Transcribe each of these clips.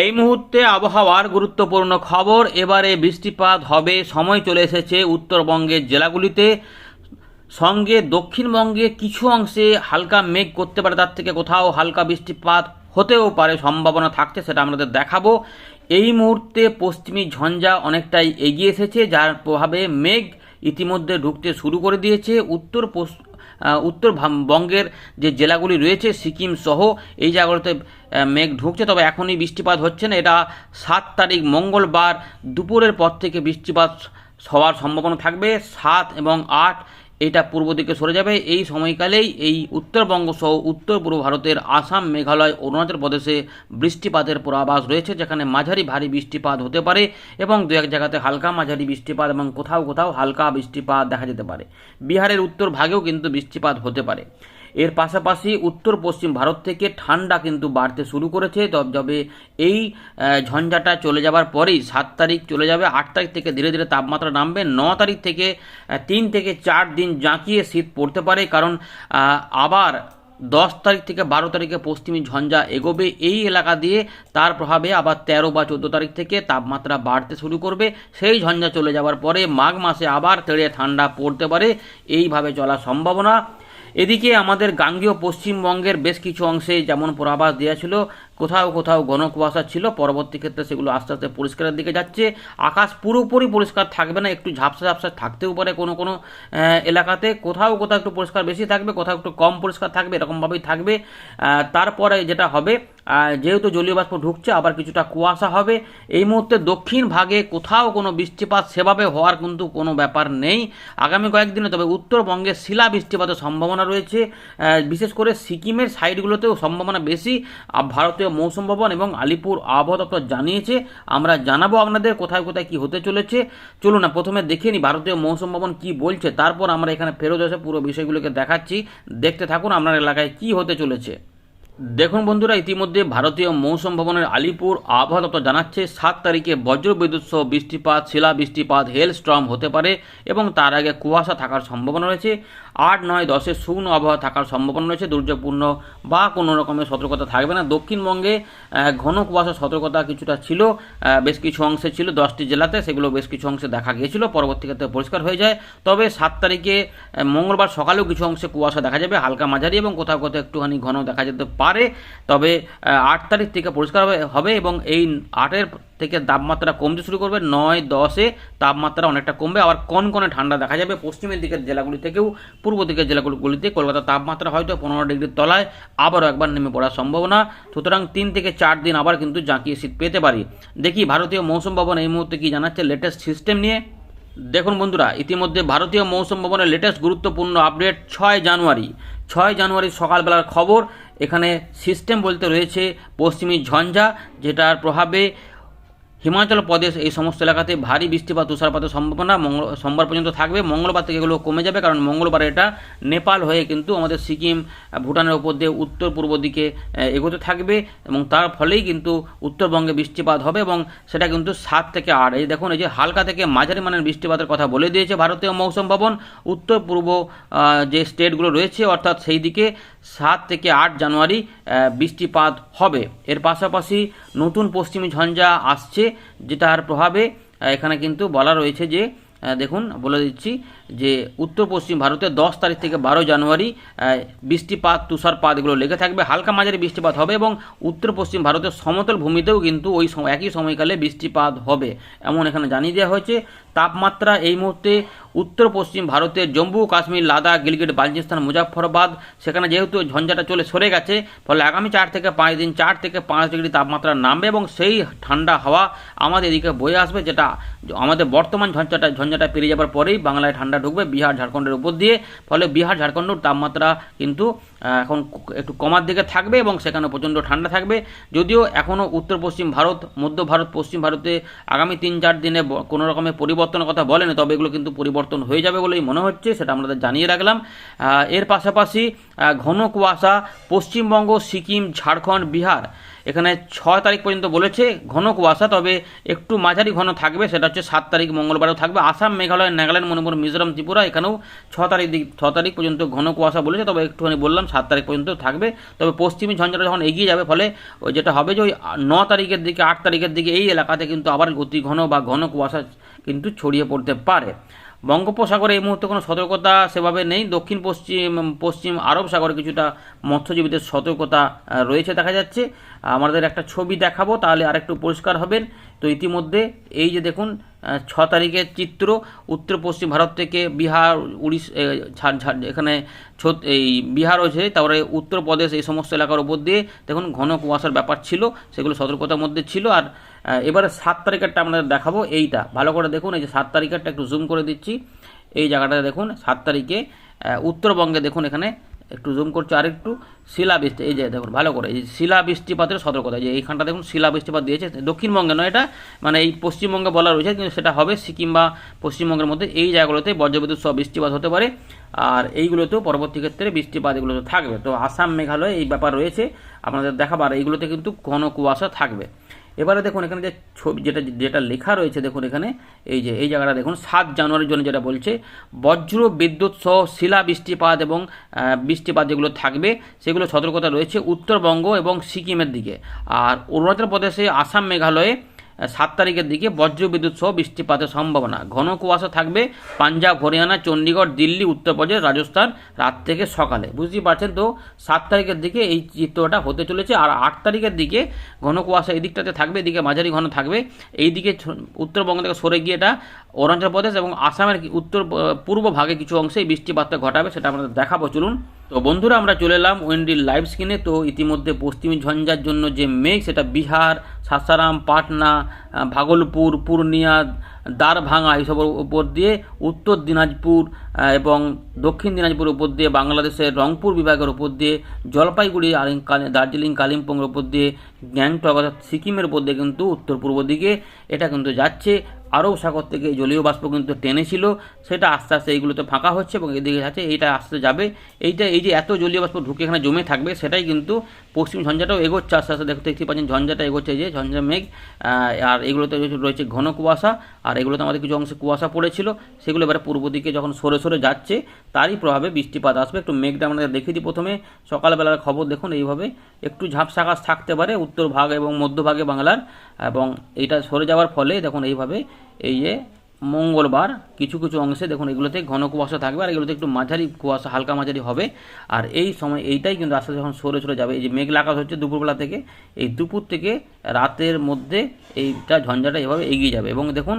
এই মুহূর্তে আবহাওয়ার গুরুত্বপূর্ণ খবর। এবারে বৃষ্টিপাত হবে, সময় চলে এসেছে উত্তরবঙ্গের জেলাগুলিতে। সঙ্গে দক্ষিণবঙ্গে কিছু অংশে হালকা মেঘ করতে পারে, তার থেকে কোথাও হালকা বৃষ্টিপাত হতেও পারে, সম্ভাবনা থাকছে সেটা আমাদের দেখাবো। এই মুহূর্তে পশ্চিমী ঝঞ্ঝা অনেকটাই এগিয়ে এসেছে, যার প্রভাবে মেঘ ইতিমধ্যে ঢুকতে শুরু করে দিয়েছে। উত্তর উত্তর বঙ্গের যে জেলাগুলি রয়েছে, সিকিম সহ এই জায়গাগুলোতে মেঘ ঢুকছে, তবে এখনই বৃষ্টিপাত হচ্ছে না। এটা সাত তারিখ মঙ্গলবার দুপুরের পর থেকে বৃষ্টিপাত হওয়ার সম্ভাবনা থাকবে। সাত এবং আট এটা পূর্ব দিকে সরে যাবে। এই সময়কালেই এই উত্তরবঙ্গ সহ উত্তর পূর্ব ভারতের আসাম, মেঘালয়, অরুণাচল প্রদেশে বৃষ্টিপাতের পূর্বাভাস রয়েছে, যেখানে মাঝারি ভারী বৃষ্টিপাত হতে পারে এবং দু এক জায়গাতে হালকা মাঝারি বৃষ্টিপাত এবং কোথাও কোথাও হালকা বৃষ্টিপাত দেখা যেতে পারে। বিহারের উত্তর ভাগেও কিন্তু বৃষ্টিপাত হতে পারে। এর পাশাপাশি উত্তর পশ্চিম ভারত থেকে ঠান্ডা কিন্তু বাড়তে শুরু করেছে। তবে এই ঝঞ্ঝাটা চলে যাবার পরেই সাত তারিখ চলে যাবে। আট তারিখ থেকে ধীরে ধীরে তাপমাত্রা নামবে। ন তারিখ থেকে তিন থেকে চার দিন জাঁকিয়ে শীত পড়তে পারে। কারণ আবার দশ তারিখ থেকে বারো তারিখে পশ্চিমী ঝঞ্ঝা এগোবে। এই এলাকা দিয়ে তার প্রভাবে আবার তেরো বা চোদ্দ তারিখ থেকে তাপমাত্রা বাড়তে শুরু করবে। সেই ঝঞ্ঝা চলে যাওয়ার পরে মাঘ মাসে আবার তেড়ে ঠান্ডা পড়তে পারে। এইভাবে চলার সম্ভাবনা এদিকে আমাদের গাঙ্গীয় পশ্চিমবঙ্গের বেশ কিছু অংশে যেমন পূর্বাভাস দেওয়া ছিল কোথাও কোথাও ঘন কুয়াশা ছিল, পরবর্তী ক্ষেত্রে সেগুলো আস্তে আস্তে পরিষ্কারের দিকে যাচ্ছে। আকাশ পুরোপুরি পরিষ্কার থাকবে না, একটু ঝাপসা ঝাপসা থাকতেও পারে কোনো কোনো এলাকাতে। কোথাও কোথাও একটু পরিষ্কার বেশি থাকবে, কোথাও একটু কম পরিষ্কার থাকবে, এরকমভাবেই থাকবে। তারপরে যেটা হবে যেহেতু জলীয় বাষ্প ঢুকছে, আবার কিছুটা কুয়াশা হবে। এই মুহূর্তে দক্ষিণ ভাগে কোথাও কোনো বৃষ্টিপাত সেভাবে হওয়ার কিন্তু কোনো ব্যাপার নেই। আগামী কয়েকদিনে, তবে উত্তরবঙ্গে শিলা বৃষ্টিপাতের সম্ভাবনা রয়েছে। বিশেষ করে সিকিমের সাইডগুলোতেও সম্ভাবনা বেশি। আর ভারতীয় মৌসুম ভবন এবং আলিপুর আবহাওয়া দপ্তর জানিয়েছে। আমরা জানাব আপনাদের কোথায় কোথায় কি হতে চলেছে। চলুন না, প্রথমে দেখে নিই ভারতীয় মৌসুম ভবন কি বলছে। তারপর আমরা এখানে ফেরত এসে পুরো বিষয়গুলোকে দেখাচ্ছি। দেখতে থাকুন আপনার এলাকায় কি হতে চলেছে। দেখুন বন্ধুরা, ইতিমধ্যে ভারতীয় মৌসুম ভবনের আলিপুর আবহাওয়া দপ্তর জানাচ্ছে, সাত তারিখে বজ্রবিদ্যুৎ সহ বৃষ্টিপাত শিলা বৃষ্টিপাত হেল স্ট্রম হতে পারে এবং তার আগে কুয়াশা থাকার সম্ভাবনা রয়েছে। আট, নয় দশে শূন্য আবহাওয়া থাকার সম্ভাবনা রয়েছে, দুর্যোগপূর্ণ বা কোনো রকমের সতর্কতা থাকবে না। দক্ষিণবঙ্গে ঘন কুয়াশা সতর্কতা কিছুটা ছিল বেশ কিছু অংশে ছিল, দশটি জেলাতে সেগুলো বেশ কিছু অংশে দেখা গিয়েছিল পরবর্তী ক্ষেত্রে পরিষ্কার হয়ে যায়। তবে সাত তারিখে মঙ্গলবার সকালেও কিছু অংশে কুয়াশা দেখা যাবে, হালকা মাঝারি এবং কোথাও কোথাও একটুখানি ঘন দেখা যেতে পারে। তবে আট তারিখ থেকে পরিষ্কার হবে এবং এই আটের থেকে তাপমাত্রা কমতে শুরু করবে, নয়, দশে তাপমাত্রা অনেকটা কমবে। আবার কনকনে ঠান্ডা দেখা যাবে। পশ্চিমের দিকের জেলাগুলি থেকেও পূর্ব দিকের জেলাগুলিতে কলকাতার তাপমাত্রা হয়তো পনেরো ডিগ্রির তলায় আবারও একবার নেমে পড়ার সম্ভাবনা। সুতরাং তিন থেকে চার দিন আবার কিন্তু জাঁকিয়ে শীত পেতে পারি। দেখি ভারতীয় মৌসুম ভবন এই মুহূর্তে কি জানাচ্ছে লেটেস্ট সিস্টেম নিয়ে। দেখুন বন্ধুরা, ইতিমধ্যে ভারতীয় মৌসুম ভবনের লেটেস্ট গুরুত্বপূর্ণ আপডেট ছয় জানুয়ারি। ছয় জানুয়ারি সকালবেলার খবর। এখানে সিস্টেম বলতে রয়েছে পশ্চিমী ঝঞ্ঝা, যেটার প্রভাবে হিমাচল প্রদেশ এই সমস্ত এলাকাতে ভারী বৃষ্টিপাত, তুষারপাতের সম্ভাবনা মঙ্গল সোমবার পর্যন্ত থাকবে। মঙ্গলবার থেকে এগুলো কমে যাবে, কারণ মঙ্গলবার এটা নেপাল হয়ে কিন্তু আমাদের সিকিম ভুটানের উপর দিয়ে উত্তর পূর্ব দিকে এগোতে থাকবে এবং তার ফলেই কিন্তু উত্তরবঙ্গে বৃষ্টিপাত হবে এবং সেটা কিন্তু সাত থেকে আট। এই দেখুন, এই যে হালকা থেকে মাঝারি মানের বৃষ্টিপাতের কথা বলে দিয়েছে ভারতীয় মৌসুম ভবন। উত্তর পূর্ব যে স্টেটগুলো রয়েছে, অর্থাৎ সেই দিকে সাত থেকে আট জানুয়ারি বৃষ্টিপাত হবে। এর পাশাপাশি নতুন পশ্চিমী ঝঞ্ঝা আসছে, যেটার প্রভাবে এখানে কিন্তু বলা রয়েছে যে দেখুন, বলে দিচ্ছি যে উত্তর পশ্চিম ভারতে দশ তারিখ থেকে বারো জানুয়ারি বৃষ্টিপাত, তুষারপাত এগুলো লেগে থাকবে। হালকা মাঝারি বৃষ্টিপাত হবে এবং উত্তর পশ্চিম ভারতের সমতল ভূমিতেও কিন্তু ওই একই সময়কালে বৃষ্টিপাত হবে, এমন এখানে জানিয়ে দেওয়া হয়েছে। তাপমাত্রা এই মুহূর্তে উত্তর পশ্চিম ভারতের জম্মু, কাশ্মীর, লাদাখ, গিলগিট, বালচিস্তান মুজাফরবাদ সেখানে যেহেতু ঝঞ্ঝাটা চলে সরে গেছে, ফলে আগামী চার থেকে পাঁচ দিন, চার থেকে পাঁচ ডিগ্রি তাপমাত্রা নামবে এবং সেই ঠান্ডা হাওয়া আমাদের এদিকে বয়ে আসবে, যেটা আমাদের বর্তমান ঝঞ্ঝাটা ঝঞ্ঝাটা পেরিয়ে যাবার পরেই বাংলায় ঠান্ডা ঢুকবে বিহার ঝাড়খণ্ডের উপর দিয়ে। ফলে বিহার ঝাড়খণ্ডের তাপমাত্রা কিন্তু এখন একটু কমার দিকে থাকবে এবং সেখানে প্রচণ্ড ঠান্ডা থাকবে। যদিও এখনও উত্তর পশ্চিম ভারত, মধ্য ভারত, পশ্চিম ভারতে আগামী তিন চার দিনে কোনো রকমের পরিবর্তনের কথা বলেনি, তবে এগুলো কিন্তু পরিবর্তন হয়ে যাবে বলেই মনে হচ্ছে, সেটা আমাদের জানিয়ে রাখলাম। এর পাশাপাশি ঘন কুয়াশা, পশ্চিমবঙ্গ, সিকিম, ঝাড়খণ্ড, বিহার। এখানে ছয় তারিখ পর্যন্ত বলেছে ঘন কুয়াশা, তবে একটু মাঝারি ঘন থাকবে, সেটা হচ্ছে সাত তারিখ মঙ্গলবারও থাকবে। আসাম, মেঘালয়, নাগাল্যান্ড, মণিপুর, মিজোরাম, ত্রিপুরা, এখানেও ছ তারিখ দিক ছ তারিখ পর্যন্ত ঘন কুয়াশা বলেছে, তবে একটুখানি বললাম, সাত তারিখ পর্যন্ত থাকবে। তবে পশ্চিমী ঝঞ্ঝাটা যখন এগিয়ে যাবে, ফলে ওই যেটা হবে যে ওই ন তারিখের দিকে, আট তারিখের দিকে এই এলাকাতে কিন্তু আবার অতি ঘন বা ঘন কুয়াশা কিন্তু ছড়িয়ে পড়তে পারে। বঙ্গোপসাগরে এই মুহূর্তে কোনো সতর্কতা সেভাবে নেই। দক্ষিণ, পশ্চিম পশ্চিম আরব সাগরে কিছুটা মৎস্যজীবীদের সতর্কতা রয়েছে দেখা যাচ্ছে। আমাদের একটা ছবি দেখাবো, তাহলে আরেকটু পরিষ্কার হবেন। তো ইতিমধ্যে এই যে দেখুন ছ তারিখের চিত্র, উত্তর, পশ্চিম ভারত থেকে বিহার, উড়িষ্যা এখানে এই বিহার রয়েছে, তারপরে উত্তরপ্রদেশ এই সমস্ত এলাকার উপর দিয়ে দেখুন ঘন কুয়াশার ব্যাপার ছিল, সেগুলো সতর্কতার মধ্যে ছিল। আর এবারে সাত তারিখেরটা আপনাদের দেখাবো, এইটা। ভালো করে দেখুন, এই যে সাত তারিখেরটা একটু জুম করে দিচ্ছি। এই জায়গাটাতে দেখুন, সাত তারিখে উত্তরবঙ্গে দেখুন এখানে, একটু জুম করছে আর আরেকটু, শিলাবৃষ্টি, এই যে দেখুন, ভালো করে, এই যে শিলাবৃষ্টিপাতের সতর্কতা যে এইখানটা দেখুন শিলা বৃষ্টিপাত দিয়েছে। দক্ষিণবঙ্গে নয় এটা মানে এই পশ্চিমবঙ্গে বলা রয়েছে, কিন্তু সেটা হবে সিকিম বা পশ্চিমবঙ্গের মধ্যে, এই জায়গাগুলোতে বজ্রবিদ্যুৎ সহ বৃষ্টিপাত হতে পারে। আর এইগুলোতেও পরবর্তী ক্ষেত্রে বৃষ্টিপাত এগুলো থাকবে। তো আসাম, মেঘালয় এই ব্যাপার রয়েছে, আপনাদের দেখাবার এইগুলোতে কিন্তু ঘন কুয়াশা থাকবে। এবারে দেখুন, এখানে যে ছবি, যেটা যেটা লেখা রয়েছে, দেখুন এখানে, এই যে, এই জায়গাটা দেখুন, সাত জানুয়ারির জন্য যেটা বলছে, বজ্র বিদ্যুৎ সহ শিলা বৃষ্টিপাত এবং বৃষ্টিপাত যেগুলো থাকবে, সেগুলো সতর্কতা রয়েছে উত্তরবঙ্গ এবং সিকিমের দিকে। আর অরুণাচল প্রদেশে আসাম মেঘালয়ে সাত তারিখের দিকে বজ্র বিদ্যুৎ সহ বৃষ্টিপাতের সম্ভাবনা। ঘন কুয়াশা থাকবে পাঞ্জাব, হরিয়ানা, চণ্ডীগড়, দিল্লি উত্তরপ্রদেশ রাজস্থান রাত থেকে সকালে। বুঝতেই পারছেন তো, সাত তারিখের দিকে এই চিত্রটা হতে চলেছে। আর আট তারিখের দিকে ঘন কুয়াশা এই দিকটাতে থাকবে, এদিকে মাঝারি ঘন থাকবে। এই দিকে উত্তরবঙ্গ থেকে সরে গিয়ে এটা অরুণাচল প্রদেশ এবং আসামের উত্তর, পূর্ব ভাগে কিছু অংশে বৃষ্টিপাতটা ঘটাবে, সেটা আমাদের দেখাবো। চলুন। তো বন্ধুরা, আমরা চলে এলাম ওয়েন্ডির লাইভ স্ক্রিনে। তো ইতিমধ্যে পশ্চিমী ঝঞ্ঝার জন্য যে মেঘ, সেটা বিহার, সাসারাম, পাটনা ভাগলপুর, পূর্ণিয়া দ্বারভাঙা এইসবের উপর দিয়ে, উত্তর দিনাজপুর এবং দক্ষিণ দিনাজপুর উপর দিয়ে, বাংলাদেশের রংপুর বিভাগের উপর দিয়ে, জলপাইগুড়ি দার্জিলিং, কালিম্পংয়ের উপর দিয়ে, গ্যাংটক, অর্থাৎ সিকিমের উপর দিয়ে কিন্তু উত্তর পূর্ব দিকে এটা কিন্তু যাচ্ছে। আরব সাগর থেকে জলীয় বাষ্প কিন্তু টেনেছিল সেটা আস্তে আস্তে এইগুলোতে ফাঁকা হচ্ছে এবং এদিকে যাচ্ছে, এইটা আস্তে যাবে। এইটা, এই যে এত জলীয় বাষ্প ঢুকে এখানে জমে থাকবে, সেটাই কিন্তু পশ্চিম ঝঞ্ঝাটাও এগোচ্ছে, আস্তে আস্তে দেখতে দেখতে পাচ্ছেন ঝঞ্ঝাটা এগোচ্ছে যে ঝঞ্ঝা মেঘ আর এগুলোতে রয়েছে- ঘন কুয়াশা, আর এগুলোতে আমাদের কিছু অংশে কুয়াশা পড়েছিল, সেগুলো এবারে পূর্ব দিকে যখন সরে সরে যাচ্ছে, তারই প্রভাবে বৃষ্টিপাত আসবে। একটু মেঘটা আমাদের দেখিয়ে দিই প্রথমে, সকালবেলার খবর দেখুন, এইভাবে একটু ঝাপসা আকাশ থাকতে পারে উত্তর ভাগ এবং মধ্যভাগে বাংলার, এবং এইটা সরে যাওয়ার ফলে দেখুন, এইভাবে এই যে মঙ্গলবার কিছু কিছু অংশে দেখুন, এগুলোতে ঘন কুয়াশা থাকবে আর এগুলোতে একটু মাঝারি কুয়াশা, হালকা মাঝারি হবে। আর এই সময় এইটাই কিন্তু আস্তে যখন সরে সরে যাবে, এই যে মেঘলা আকাশ হচ্ছে দুপুরবেলা থেকে, এই দুপুর থেকে রাতের মধ্যে এইটা ঝঞ্ঝাটা এভাবে এগিয়ে যাবে। এবং দেখুন,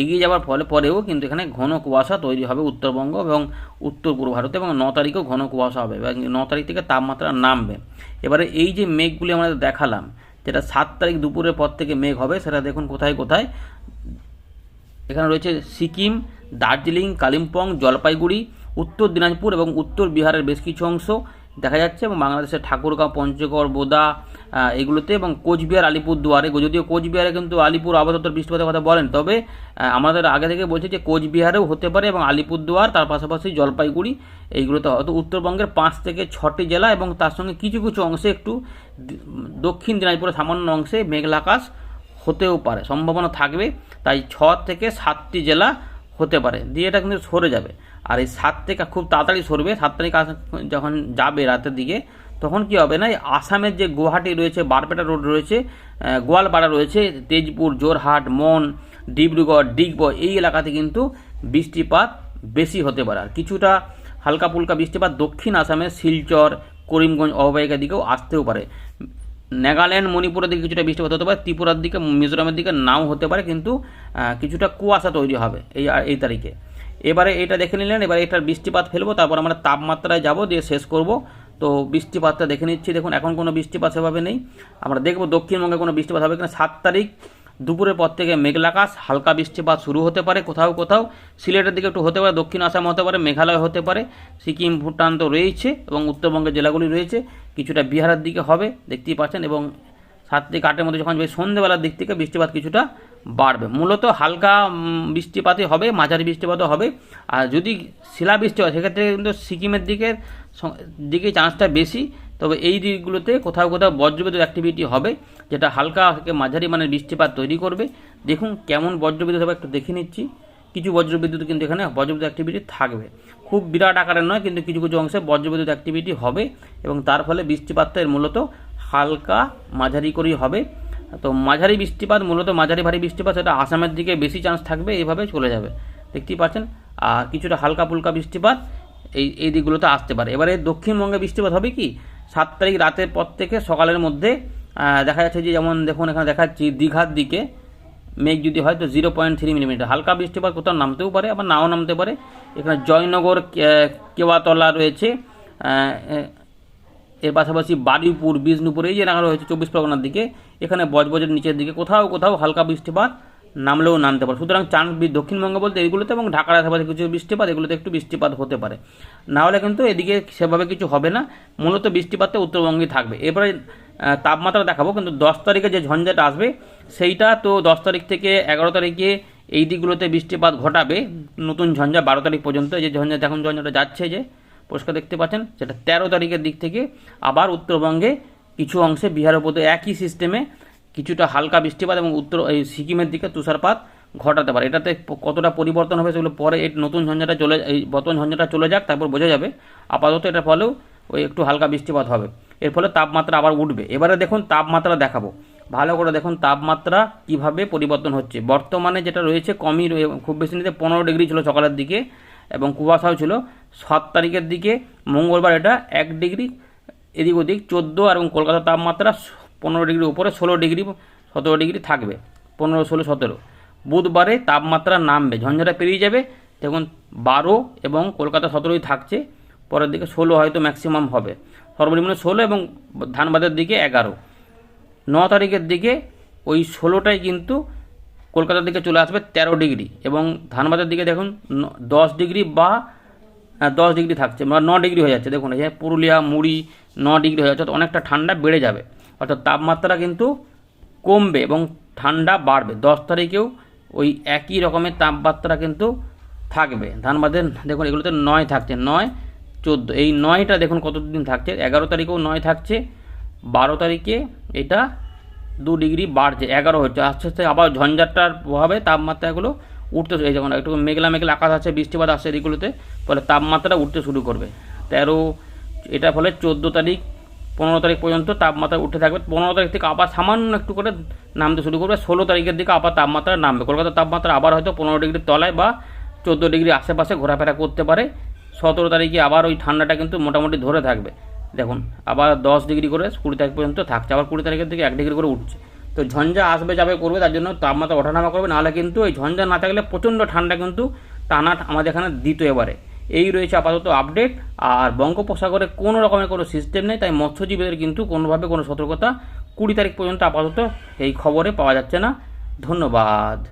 এগিয়ে যাওয়ার ফলে পরেও কিন্তু এখানে ঘন কুয়াশা তৈরি হবে উত্তরবঙ্গ এবং উত্তর পূর্ব ভারতে এবং ন তারিখেও ঘন কুয়াশা হবে এবং ন তারিখ থেকে তাপমাত্রা নামবে। এবারে এই যে মেঘগুলি আমরা দেখালাম, যেটা সাত তারিখ দুপুরের পর থেকে মেঘ হবে, সেটা দেখুন কোথায় কোথায় এখানে রয়েছে সিকিম, দার্জিলিং, কালিম্পং, জলপাইগুড়ি, উত্তর দিনাজপুর এবং উত্তর বিহারের বেশ কিছু অংশ দেখা যাচ্ছে এবং বাংলাদেশের ঠাকুরগাঁও, পঞ্চগড়, বোদা এগুলোতে এবং কোচবিহার আলিপুর দুয়ারে যদিও কোচবিহারে কিন্তু আলিপুর আবহাওয়া বৃষ্টিপাতের কথা বলেন, তবে আমাদের আগে থেকে বলছে যে কোচবিহারেও হতে পারে এবং আলিপুরদুয়ার, তার পাশাপাশি জলপাইগুড়ি, এইগুলোতে হয়তো উত্তরবঙ্গের পাঁচ থেকে ছটি জেলা এবং তার সঙ্গে কিছু কিছু অংশে একটু দক্ষিণ দিনাজপুরের সামান্য অংশে মেঘলা আকাশ হতেও পারে, সম্ভাবনা থাকবে। তাই ছ থেকে সাতটি জেলা হতে পারে। দিয়ে এটা কিন্তু সরে যাবে। আর এই সাত থেকে খুব তাড়াতাড়ি সরবে। সাত তারিখ যখন যাবে রাতের দিকে, তখন কি হবে না আসামের যে গুয়াহাটি রয়েছে, বারপেটা রোড রয়েছে গোয়ালপাড়া রয়েছে, তেজপুর জোরহাট মন, ডিব্রুগড়, ডিগবয়, এই এলাকাতে কিন্তু বৃষ্টিপাত বেশি হতে পারে। আর কিছুটা হালকা ফুলকা বৃষ্টিপাত দক্ষিণ আসামের শিলচর, করিমগঞ্জ, অববাহিকার দিকেও আসতেও পারে। নাগাল্যান্ড, মণিপুরের দিকে কিছুটা বৃষ্টিপাত হতে পারে, ত্রিপুরার দিকে, মিজোরামের দিকে নাও হতে পারে, কিন্তু কিছুটা কুয়াশা তৈরি হবে এই এই তারিখে। এবারে এটা দেখে নিলেন, এবারে এটার বৃষ্টিপাত ফেলব, তারপর আমরা তাপমাত্রায় যাব, দিয়ে শেষ করব। তো বৃষ্টিপাতটা দেখে নিচ্ছি, দেখুন, এখন কোনো বৃষ্টিপাত সেভাবে নেই। আমরা দেখব দক্ষিণবঙ্গে কোনো বৃষ্টিপাত হবে কিনা, সাত তারিখ দুপুরের পর থেকে মেঘলা আকাশ, হালকা বৃষ্টিপাত শুরু হতে পারে কোথাও কোথাও। সিলেটের দিকে একটু হতে পারে, দক্ষিণ আসাম হতে পারে, মেঘালয় হতে পারে, সিকিম, ভুটান তো রয়েছে এবং উত্তরবঙ্গের জেলাগুলি রয়েছে। কিছুটা বিহারের দিকে হবে, দেখতেই পাচ্ছেন এবং সাত থেকে আটের মধ্যে যখন যাবে সন্ধ্যেবেলার দিক থেকে বৃষ্টিপাত কিছুটা বাড়বে। মূলত হালকা বৃষ্টিপাতই হবে, মাঝারি বৃষ্টিপাতও হবে। আর যদি শিলাবৃষ্টি হয়, সেক্ষেত্রে কিন্তু সিকিমের দিকে দিকে চান্সটা বেশি। তবে এই দিকগুলোতে কোথাও কোথাও বজ্রবিদ্যুৎ অ্যাক্টিভিটি হবে, যেটা হালকা থেকে মাঝারি মানের বৃষ্টিপাত তৈরি করবে। দেখুন কেমন বজ্রবিদ্যুৎ হবে, একটু দেখে নিচ্ছি। কিছু বজ্রবিদ্যুৎ কিন্তু এখানে বজ্রবিদ্যুৎ অ্যাক্টিভিটি থাকবে। খুব বিরাট আকারের নয়, কিন্তু কিছু কিছু অংশে বজ্রবিদ্যুৎ অ্যাক্টিভিটি হবে এবং তার ফলে বৃষ্টিপাতটা মূলত হালকা মাঝারি করেই হবে। তো মাঝারি বৃষ্টিপাত, মূলত মাঝারি ভারী বৃষ্টিপাত, সেটা আসামের দিকে বেশি চান্স থাকবে এইভাবে চলে যাবে। দেখতেই পাচ্ছেন? আর কিছুটা হালকা ফুলকা বৃষ্টিপাত এই এই দিকগুলোতে আসতে পারে। এবারে দক্ষিণবঙ্গে বৃষ্টিপাত হবে কি? সাত তারিখ রাতের পর থেকে সকালের মধ্যে দেখা যাচ্ছে যে যেমন দেখুন এখানে দেখাচ্ছি দীঘার দিকে, মেঘ যদি হয় তো জিরো পয়েন্ট থ্রি মিলিমিটার হালকা বৃষ্টিপাত কোথাও নামতেও পারে, আবার নাও নামতে পারে। এখানে জয়নগর কেওয়াতলা রয়েছে এর পাশাপাশি বারুইপুর, বিষ্ণুপুর, এই যে এলাকা রয়েছে চব্বিশ পরগনার দিকে, এখানে বজবজের নিচের দিকে, কোথাও কোথাও হালকা বৃষ্টিপাত নামলেও নামতে পারে। সুতরাং চান দক্ষিণবঙ্গ বলতে এইগুলোতে এবং ঢাকার আশেপাশে কিছু বৃষ্টিপাত, এগুলোতে একটু বৃষ্টিপাত হতে পারে। না হলে কিন্তু এদিকে সেভাবে কিছু হবে না। মূলত বৃষ্টিপাতটা উত্তরবঙ্গেই থাকবে। এবারে তাপমাত্রা দেখাবো, কিন্তু দশ তারিখে যে ঝঞ্ঝাটা আসবে, সেইটা তো দশ তারিখ থেকে এগারো তারিখে এই দিকগুলোতে বৃষ্টিপাত ঘটাবে। নতুন ঝঞ্ঝা বারো তারিখ পর্যন্ত যে ঝঞ্ঝা এখন ঝঞ্ঝাটা যাচ্ছে যে, পরিষ্কার দেখতে পাচ্ছেন, সেটা তেরো তারিখের দিক থেকে আবার উত্তরবঙ্গে কিছু অংশে বিহারের উপর একই সিস্টেমে কিছুটা হালকা বৃষ্টিপাত এবং উত্তর, এই সিকিমের দিকে তুষারপাত ঘটাতে পারে। এটাতে কতটা পরিবর্তন হবে সেগুলো পরে এই নতুন ঝঞ্ঝাটা চলে, এই বর্তমান ঝঞ্ঝাটা চলে যাক, তারপর বোঝা যাবে। আপাতত এটার ফলেও ওই একটু হালকা বৃষ্টিপাত হবে। এর ফলে তাপমাত্রা আবার উঠবে। এবারে দেখুন তাপমাত্রা দেখাবো। ভালো করে দেখুন তাপমাত্রা কীভাবে পরিবর্তন হচ্ছে। বর্তমানে যেটা রয়েছে কমই খুব বেশি নিতে পনেরো ডিগ্রি ছিল সকালের দিকে এবং কুয়াশাও ছিল। সাত তারিখের দিকে মঙ্গলবার এটা এক ডিগ্রি, এদিক ওদিক চোদ্দ এবং কলকাতার তাপমাত্রা পনেরো ডিগ্রি উপরে ষোলো ডিগ্রি সতেরো ডিগ্রি থাকবে। পনেরো ষোলো সতেরো। বুধবারে তাপমাত্রা নামবে ঝঞ্ঝাটা পেরিয়ে যাবে। দেখুন বারো এবং কলকাতা সতেরোই থাকছে পরের দিকে ষোলো হয়তো ম্যাক্সিমাম হবে। সর্বনিম্ন ষোলো এবং ধানবাদের দিকে এগারো। ন তারিখের দিকে ওই ষোলোটাই কিন্তু কলকাতার দিকে চলে আসবে তেরো ডিগ্রি এবং ধানবাদের দিকে দেখুন দশ ডিগ্রি বা হ্যাঁ, দশ ডিগ্রি থাকছে বা ন ডিগ্রি হয়ে যাচ্ছে। দেখুন এই যে পুরুলিয়া মুড়ি ন ডিগ্রি হয়ে যাচ্ছে অনেকটা ঠান্ডা বেড়ে যাবে। অর্থাৎ তাপমাত্রা কিন্তু কমবে এবং ঠান্ডা বাড়বে। দশ তারিখেও ওই একই রকমের তাপমাত্রা কিন্তু থাকবে। ধানবাদের দেখুন, এগুলোতে নয় থাকছে, নয় চোদ্দ। এই নয়টা দেখুন কতদিন থাকছে? এগারো তারিখেও নয় থাকছে, বারো তারিখে এটা দু ডিগ্রি বাড়ছে, এগারো হচ্ছে। আস্তে আস্তে আবার ঝঞ্ঝাটার প্রভাবে তাপমাত্রাগুলো উঠতে এই যখন একটু মেঘলা মেঘলা আকাশ আছে, বৃষ্টিপাত আসছে এদিকগুলোতে, ফলে তাপমাত্রা উঠতে শুরু করবে। তেরো, এটার ফলে চোদ্দ তারিখ পনেরো তারিখ পর্যন্ত তাপমাত্রা উঠে থাকবে। পনেরো তারিখ থেকে আবার সামান্য একটু করে নামতে শুরু করবে। ষোলো তারিখের দিকে আবার তাপমাত্রা নামবে। কলকাতার তাপমাত্রা আবার হয়তো পনেরো ডিগ্রির তলায় বা চোদ্দ ডিগ্রি আশেপাশে ঘোরাফেরা করতে পারে। সতেরো তারিখে আবার ওই ঠান্ডাটা কিন্তু মোটামুটি ধরে থাকবে। দেখুন, আবার দশ ডিগ্রি করে কুড়ি তারিখ পর্যন্ত থাকছে। আবার কুড়ি তারিখের দিকে এক ডিগ্রি করে উঠছে। তো ঝঞ্ঝা আসবে যাবে করবে, তার জন্য তাপমাত্রা ওঠানামা করবে। নাহলে কিন্তু এই ঝঞ্ঝা না থাকলে প্রচণ্ড ঠান্ডা কিন্তু টানা আমাদের এখানে দিত এবারে। এই রয়েছে আপাতত আপডেট আর বঙ্গোপসাগরে কোনো রকমের কোনো সিস্টেম নেই, তাই মৎস্যজীবীদের কিন্তু কোনোভাবে কোনো সতর্কতা কুড়ি তারিখ পর্যন্ত আপাতত এই খবরে পাওয়া যাচ্ছে না। ধন্যবাদ।